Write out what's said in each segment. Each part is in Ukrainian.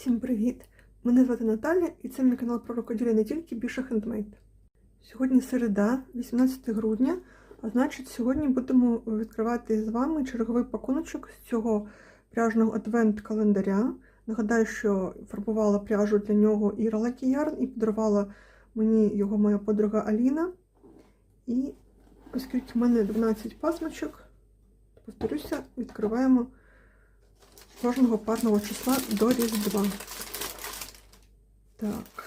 Всім привіт! Мене звати Наталя і це мій канал про рукоділля не тільки більше хендмейд. Сьогодні середа, 18 грудня, а значить, сьогодні будемо відкривати з вами черговий пакуночок з цього пряжного адвент-календаря. Нагадаю, що фарбувала пряжу для нього Іра Лакіярн і подарувала мені його моя подруга Аліна. І оскільки в мене 12 пасмочок, повторюся, відкриваємо кожного парного числа до Різдва. Так,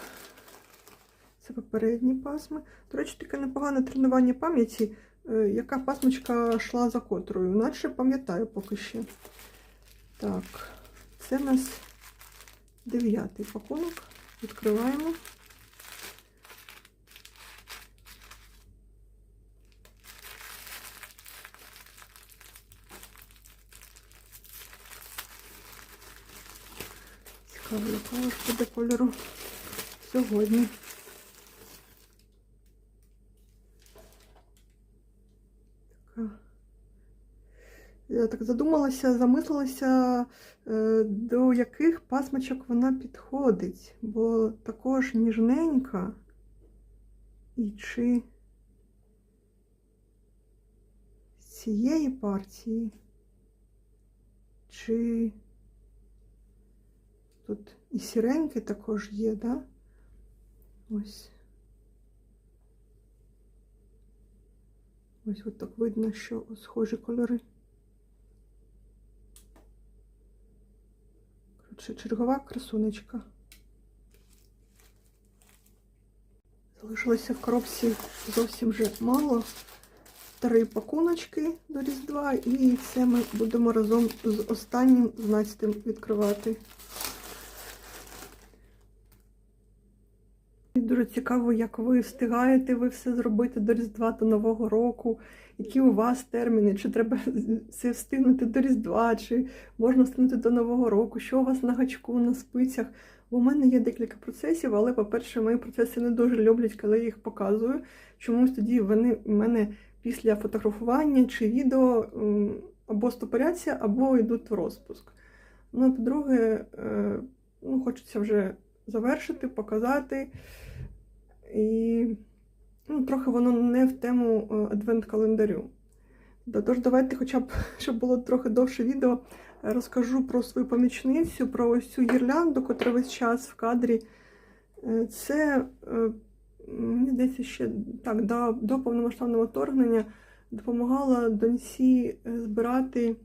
це попередні пасми. До речі, таке непогане тренування пам'яті, е, яка пасмочка йшла за котрою, наче пам'ятаю поки ще. Так, це у нас дев'ятий пакунок. Відкриваємо. Цікаво, якого ж буде кольору сьогодні. Я так задумалася, замислилася, е, до яких пасмачок вона підходить, бо також ніжненька. І чи з цієї партії, чи Тут і сіреньке також є, да? Ось. Ось от так видно, що схожі кольори. Коротше, чергова красунечка. Залишилося в коробці зовсім вже мало. Три пакуночки до Різдва, і це ми будемо разом з останнім, з 12 відкривати. Дуже цікаво, як ви встигаєте ви все зробити до Різдва до Нового року, які у вас терміни, чи треба це встигнути до Різдва, чи можна встигнути до Нового року, що у вас на гачку, на спицях. У мене є декілька процесів, але, по-перше, мої процеси не дуже люблять, коли я їх показую. Чомусь тоді вони в мене після фотографування чи відео або стопоряться, або йдуть в розпуск. Ну, по-друге, ну, хочеться вже завершити, показати. І ну, трохи воно не в тему адвент-календарю. Тож, давайте, хоча б, щоб було трохи довше відео, розкажу про свою помічницю, про ось цю гірлянду, котра весь час в кадрі. Це, мені здається, ще так, до, до повномасштабного вторгнення допомагала доньці збирати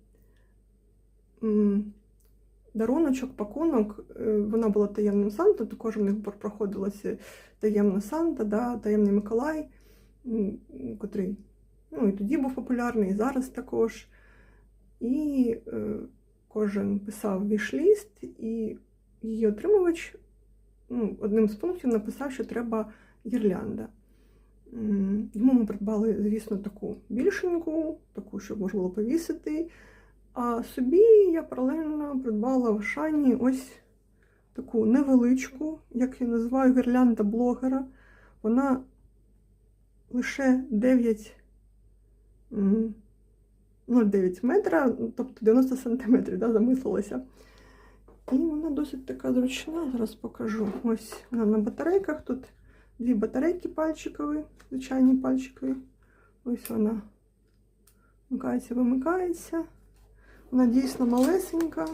даруночок, пакунок. Вона була таємним Санта, також в них проходилося таємна Санта, да, таємний Миколай, котрий ну, і тоді був популярний, і зараз також. І е, кожен писав вішліст, і її отримувач ну, одним з пунктів написав, що треба гірлянда. Йому ми придбали, звісно, таку більшеньку, таку, щоб можна було повісити. А собі я паралельно придбала в Шані ось таку невеличку, як я називаю, гірлянда блогера. Вона лише 9 0,9 метра, тобто 90 сантиметрів, да, замислилася. І вона досить така зручна, зараз покажу. Ось вона на батарейках. Тут дві батарейки пальчикові, звичайні пальчикові. Ось вона вмикається, вимикається. Вона дійсно малесенька.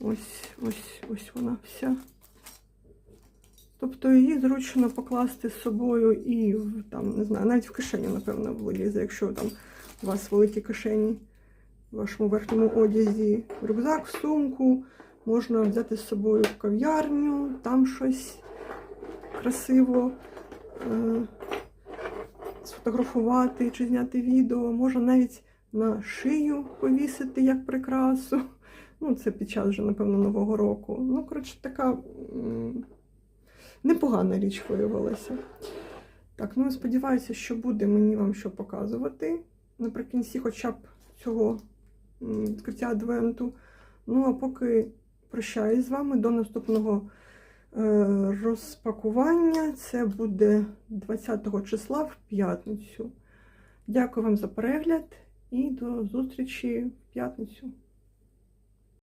Ось ось ось вона вся. Тобто її зручно покласти з собою і в, там, не знаю, навіть в кишені, напевно, вилізе, якщо там у вас великі кишені в вашому верхньому одязі, рюкзак, сумку, можна взяти з собою в кав'ярню, там щось красиво е сфотографувати чи зняти відео, можна навіть на шию повісити як прикрасу. Ну, це під час вже, напевно, Нового року. Ну, коротше, така непогана річ виявилася. Так, ну сподіваюся, що буде мені вам що показувати наприкінці хоча б цього відкриття адвенту. Ну, а поки прощаюсь з вами до наступного е, розпакування. Це буде 20 числа в п'ятницю. Дякую вам за перегляд і до зустрічі в п'ятницю.